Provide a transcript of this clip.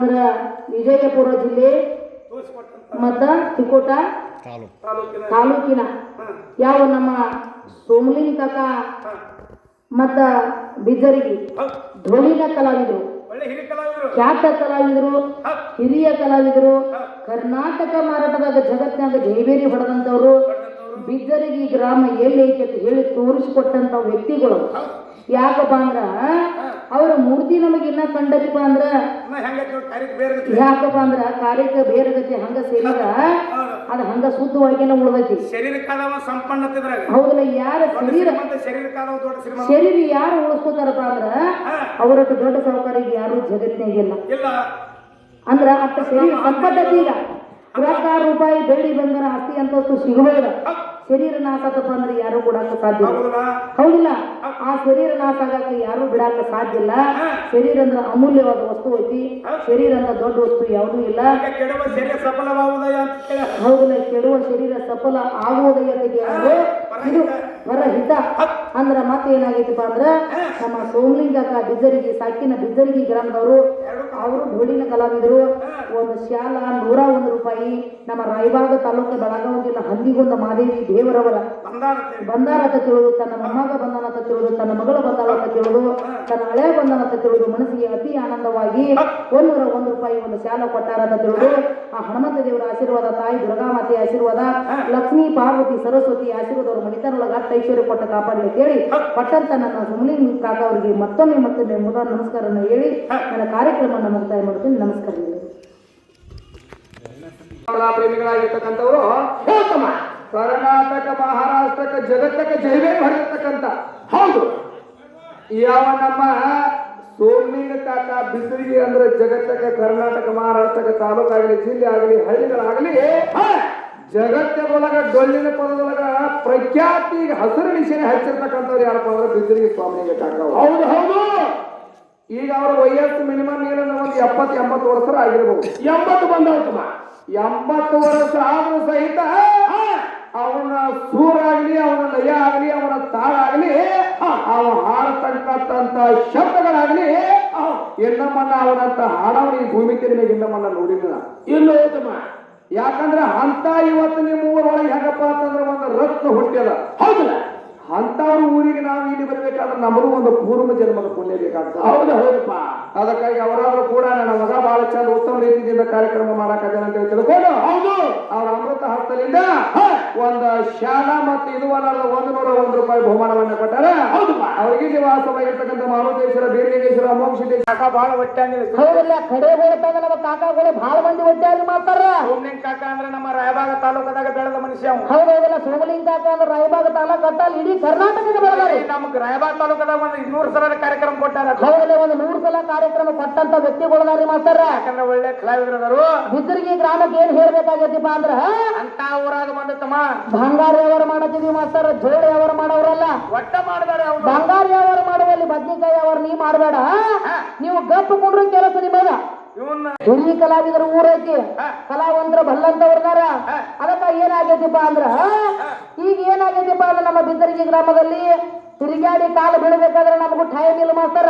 ಅಂದ್ರ ವಿಜಯಪುರ ಜಿಲ್ಲೆ ಮತ್ತ ತಿಕೋಟ ತಾಲೂಕಿನ ಯಾವ ನಮ್ಮ ಸೋಮಲಿಂಗ ಕಾಕ ಮತ ಮತ್ತ ಬಿದ್ದರಿಗೆ. ಧೋಳಿನ ಕಲಾವಿದರು. ಖ್ಯಾತ ಕಲಾವಿದರು. ಹಿರಿಯ ಕಲಾವಿದರು. ಕರ್ನಾಟಕ ಮಾರಾಟದಾಗ ಜಗತ್ತಿನಾಗ ಜೈಬೇರಿ ಹೊಡೆದಂತವ್ರು ಬಿದ್ದರಿಗಿ ಗ್ರಾಮ ಎಲ್ಲಿ ಐತಿ ಅಂತ ಹೇಳಿ ತೋರಿಸಿಕೊಟ್ಟಂತ ವ್ಯಕ್ತಿಗಳು. ಯಾಕಪ್ಪ ಅಂದ್ರ ಅವರ ಮೂರ್ತಿ ನಮಗೆ ಇನ್ನ ಕಂಡತಿಪ್ಪ ಅಂದ್ರ ಯಾಕಪ್ಪ ಅಂದ್ರ ಕಾರ್ಯಕ್ಕೆ ಬೇರೆ ಗತಿ ಹಂಗ ಸೇರಿದ್ರ ಹೌದ್. ಅದ ಹಂಗ ಶುದ್ಧವಾಗಿನ ಉಳಿದೈತಿ. ಹೌದಲ್ಲ ಯಾರ ಶರೀರ ಶರೀರ ಯಾರು ಉಳಿಸ್ಕೋತಾರಪ್ಪ ಅಂದ್ರ ಅವರಷ್ಟು ಅವರಟ್ಟು ದೊಡ್ಡ ಸಾಹುಕಾರಿಗೆ ಯಾರು ಜಗತ್ತಿನಾಗಿಲ್ಲ ಅಂದ್ರ ಅಷ್ಟ ಶರೀರ ಸಂಪತ್ತೈತಿ ಈಗ. ರೂಪಾಯಿ ಬೆಳ್ಳಿ ಬಂಗಾರ ಆಸ್ತಿ ಅಂತಷ್ಟು ಸಿಗಬಹುದು ಹೌದ್. ನಾಶ ಆಗಪ್ಪ ಅಂದ್ರೆ ಯಾರು ಕೊಡಾಕ ಸಾಧ್ಯ ಹೌದಲ್ಲ? ಆ ಶರೀರ ನಾಶ ಆಗಕ್ಕೆ ಯಾರು ಬಿಡಾಕ ಸಾಧ್ಯ ಇಲ್ಲ. ಶರೀರ ಅಂದ್ರೆ ಅಮೂಲ್ಯವಾದ ವಸ್ತು ಐತಿ. ಶರೀರ ಅಂದ್ರೆ ದೊಡ್ಡ ವಸ್ತು ಯಾವುದೂ ಇಲ್ಲ. ಶರೀರ ಹೌದಿಲ್ಲ ಕೆಡುವ ಶರೀರ ಸಫಲ ಆಗುವುದಕ್ಕೆ ಇದು ಇದು ಹೊರಹಿತ ಅಂದ್ರ ಮತ್ತೆ ಏನಾಗೈತಪ್ಪ ಅಂದ್ರ ನಮ್ಮ ಸೋಮಲಿಂಗಕ್ಕ ಬಿದ್ದರಿಗೆ ಸಾಕಿನ ಬಿದ್ದರಿಗೆ ಗ್ರಾಮದವರು ಅವರು ಧೋಳಿನ ಕಲಾವಿದರು. ಒಂದು ಶಾಲ ನೂರ ಒಂದು ರೂಪಾಯಿ ನಮ್ಮ ರಾಯಬಾಗ ತಾಲೂಕು ಬೆಳಗಾವಿ ಜಿಲ್ಲಾ ಹಂದಿಗೊಂದ ಮಾದೇವಿ ದೇವರವರ ಬಂದಾರತೆ ಬಂದಾರ ಅಂತ ತಿಳಿದು ತನ್ನ ಮೊಮ್ಮಗ ಬಂದಾನ ಅಂತ ತಿಳಿದು ತನ್ನ ಮಗಳು ಬಂದಾಳ ಅಂತ ತಿಳಿದು ತನ್ನ ಹಳೆ ಬಂದಾನ ಅಂತ ತಿಳಿದು ಮನಸ್ಸಿಗೆ ಅತಿ ಆನಂದವಾಗಿ ಒಂದೂರ ಒಂದು ರೂಪಾಯಿ ಒಂದು ಶಾಲ ಕೊಟ್ಟಾರ ಅಂತ ತಿಳಿದು ಆ ಹನುಮಂತ ದೇವರ ಆಶೀರ್ವಾದ ತಾಯಿ ದುರ್ಗಾಮಾತೆ ಆಶೀರ್ವಾದ ಲಕ್ಷ್ಮೀ ಪಾರ್ವತಿ ಸರಸ್ವತಿ ಆಶೀರ್ವಾದ ಅವರ ಮಣಿತನೊಳಗ ಅಟ್ಟ ಐಶ್ವರ್ಯ ಕೊಟ್ಟ ಕಾಪಾಡಲಿ ಹೇಳಿ ಕೊಟ್ಟಂತ ನನ್ನ ಸುಮಲಿಂಗ್ ಕಾಕ ಅವರಿಗೆ ಮತ್ತೊಮ್ಮೆ ಮತ್ತೊಮ್ಮೆ ಮುದ ನಮಸ್ಕಾರನ ಹೇಳಿ ನನ್ನ ಕಾರ್ಯಕ್ರಮವನ್ನು ಮುಕ್ತಾಯ ಮಾಡ್ತೀನಿ. ನಮಸ್ಕಾರ. ಪ್ರೇಮಿಗಳಾಗಿರ್ತಕ್ಕಂಥವ್ರು ಗೌತಮ ಕರ್ನಾಟಕ ಮಹಾರಾಷ್ಟ್ರಕ್ಕೆ ಜಗತ್ತಕ್ಕೆ ಜೈವೇ ಹೊರತಕ್ಕಂಥ. ಹೌದು. ಯಾವ ನಮ್ಮ ಸೋಮಿಂಗ ಕಾಕ ಬಿಸಿಲಿಗೆ ಅಂದ್ರೆ ಜಗತ್ತಕ್ಕೆ ಕರ್ನಾಟಕ ಮಹಾರಾಷ್ಟ್ರಕ್ಕೆ ತಾಲೂಕಾಗಲಿ ಜಿಲ್ಲೆ ಆಗಲಿ ಹಳ್ಳಿಗಳಾಗಲಿ ಜಗತ್ತಿನೊಳಗ ಡೊಳ್ಳಿನ ಪದದೊಳಗ ಪ್ರಖ್ಯಾತಿ ಹಸಿರು ಮಿಷಿನ ಹಚ್ಚಿರ್ತಕ್ಕಂಥವ್ರು ಯಾರಪ್ಪ ಅಂದ್ರೆ ಬಿಸಿಲಿಗೆ ಸ್ವಾಮಿಗೆ ಕಾಕ ಹೌದು ಹೌದು. ಈಗ ಅವರ ವಯಸ್ಸು ಮಿನಿಮಮ್ ಏನಂದ್ರೆ ಒಂದು ಎಪ್ಪತ್ತು ಎಂಬತ್ತು ವರ್ಷ ಆಗಿರ್ಬೋದು. ಎಂಬತ್ತು ಬಂದವತ್ತಮ್ಮ. ಎಂಬತ್ತು ವರ್ಷ ಆದ್ರೂ ಸಹಿತ ಅವನ ಸೂರಾಗಲಿ ಅವನ ಲಯ ಆಗಲಿ ಅವನ ತಾಳ ಆಗ್ಲಿ ಅವ ಹಾಡತಕ್ಕಂತ ಶಬ್ದಗಳಾಗಲಿ ಎನ್ನಮ್ಮನ ಅವನಂತ ಹಾಡವನಿಗೆ ಭೂಮಿ ತೆರಿಗೆ ಎನ್ನಮ್ಮನ ನೋಡಿಲ್ಲ. ಇಲ್ಲ ಉತ್ತಮ. ಯಾಕಂದ್ರೆ ಅಂತ ಇವತ್ತು ನಿಮ್ಮ ಊರೊಳಗೆ ಹೆಂಗಪ್ಪ ಅಂತಂದ್ರೆ ಒಂದು ರತ್ನ ಹುಟ್ಟಿದ ಹೌದಲ್ಲ. ಅಂತವ್ರ ಊರಿಗೆ ನಾವು ಇಲ್ಲಿ ಬರಬೇಕಾದ್ರೆ ನಮಗೂ ಒಂದು ಪೂರ್ವ ಜನ್ಮದ ಪುಣ್ಯ ಬೇಕಾಗ್ತದೆ. ಹೌದು ಹೌದಪ್ಪ. ಅದಕ್ಕಾಗಿ ಅವರಾದ್ರೂ ಕೂಡ ನನ್ನ ಮಗ ಬಹಳ ಚಂದ ಉತ್ತಮ ರೀತಿಯಿಂದ ಕಾರ್ಯಕ್ರಮ ಮಾಡಕ್ಕೆ ಅಂತ ಹೇಳಿ ತಿಳ್ಕೊಂಡು ಹೌದು. ಅವ್ರ ಅಮೃತ ಹಸ್ತದಿಂದ ಒಂದು ಶಾಲಾ ಮತ್ತು ಇದು ಒಂದು ನೂರ ಒಂದು ರೂಪಾಯಿ ಬಹುಮಾನವನ್ನ ಕೊಟ್ಟಾರ? ಅವರಿಗೆ ನಿವಾಸವಾಗಿರ್ತಕ್ಕಂಥ ಮಾರುತೇಶ್ವರ ಬೀರ್ಲಿಂಗೇಶ್ವರ ಅಮೋಕ್ಷೇಶ್ವರ ಕಾಕ ಹೊಟ್ಟೆ ಹಂಗಿಲ್ಲ ಹೌದಿಲ್ಲ ಕಡೆ ಹೋಗ್ತಂದ ನಮ್ಮ ಕಾಕಾಗಳು ಬಹಳ ಮಂದಿ ಒಟ್ಟಾಗಿ ಮಾಡ್ತಾರ. ಸೋಮಲಿಂಗ ಕಾಕ ಅಂದ್ರೆ ನಮ್ಮ ರಾಯಬಾಗ ತಾಲೂಕದಾಗ ಬೆಳೆದ ಮನುಷ್ಯ ಅವ. ಹೌದೌದಲ್ಲ ಸೋಮಲಿಂಗ ಕಾಕ ಅಂದ್ರೆ ರಾಯಬಾಗ ತಾಲೂಕು ಅಲ್ಲಿ ಇಡೀ ಕರ್ನಾಟಕದ ಬೆಳಗಾರಿ ನಮ್ಗೆ ರಾಯಬಾಗ ತಾಲೂಕದಾಗ ಒಂದು ಇನ್ನೂರು ಸಲ ಕಾರ್ಯಕ್ರಮ ಕೊಟ್ಟಾರ. ಹೌದಲ್ಲ ಒಂದು ನೂರು ಸಲ ಕಾರ್ಯಕ್ರಮ ಕೊಟ್ಟಂತ ವ್ಯಕ್ತಿಗಳದಾರಿ ಮಾಡ್ತಾರೆ ಯಾಕಂದ್ರೆ ಒಳ್ಳೆ ಕಲಾವಿದರದರು ಬಿದ್ದರಿಗೆ ಗ್ರಾಮಕ್ಕೆ ಏನ್ ಹೇಳ್ಬೇಕಾಗೈತಿಪ್ಪ ಅಂದ್ರ ಅಂತ ಊರಾಗ ಬಂದ ತಮ್ಮ ಬಂಗಾರ ವ್ಯವಹಾರ ಮಾಡತ್ತಿದ್ವಿ ಮಾಸ್ತಾರ ಜೋಡಿ ವ್ಯವಹಾರ ಒಟ್ಟ ಮಾಡಬೇಡ ಬಂಗಾರ ವ್ಯವಹಾರ ಮಾಡುವಲ್ಲಿ ಬದ್ನಿಕಾಯಿ ಯಾವ ನೀ ಮಾಡಬೇಡ ನೀವು ಗಪ್ಪು ಕುಂಡ್ರ ಕೆಲಸ ನಿಮಗ. ಹಿರಿಯ ಕಲಾವಿದರು ಊರೈತಿ ಕಲಾವಂತರ ಬಲ್ಲಂತವ್ರದಾರ ಅದಕ್ಕ ಏನಾಗೈತಿಪ್ಪ ಅಂದ್ರ ಈಗ ಏನಾಗೈತಿಪ್ಪ ಅಂದ್ರೆ ನಮ್ಮ ಬಿದ್ದರಿಗೆ ಗ್ರಾಮದಲ್ಲಿ ತಿರುಗಾಡಿ ಕಾಲು ಬೀಳಬೇಕಾದ್ರೆ ನಮಗೂ ಟೈಮ್ ಇಲ್ಲ ಮಾಸ್ತರ.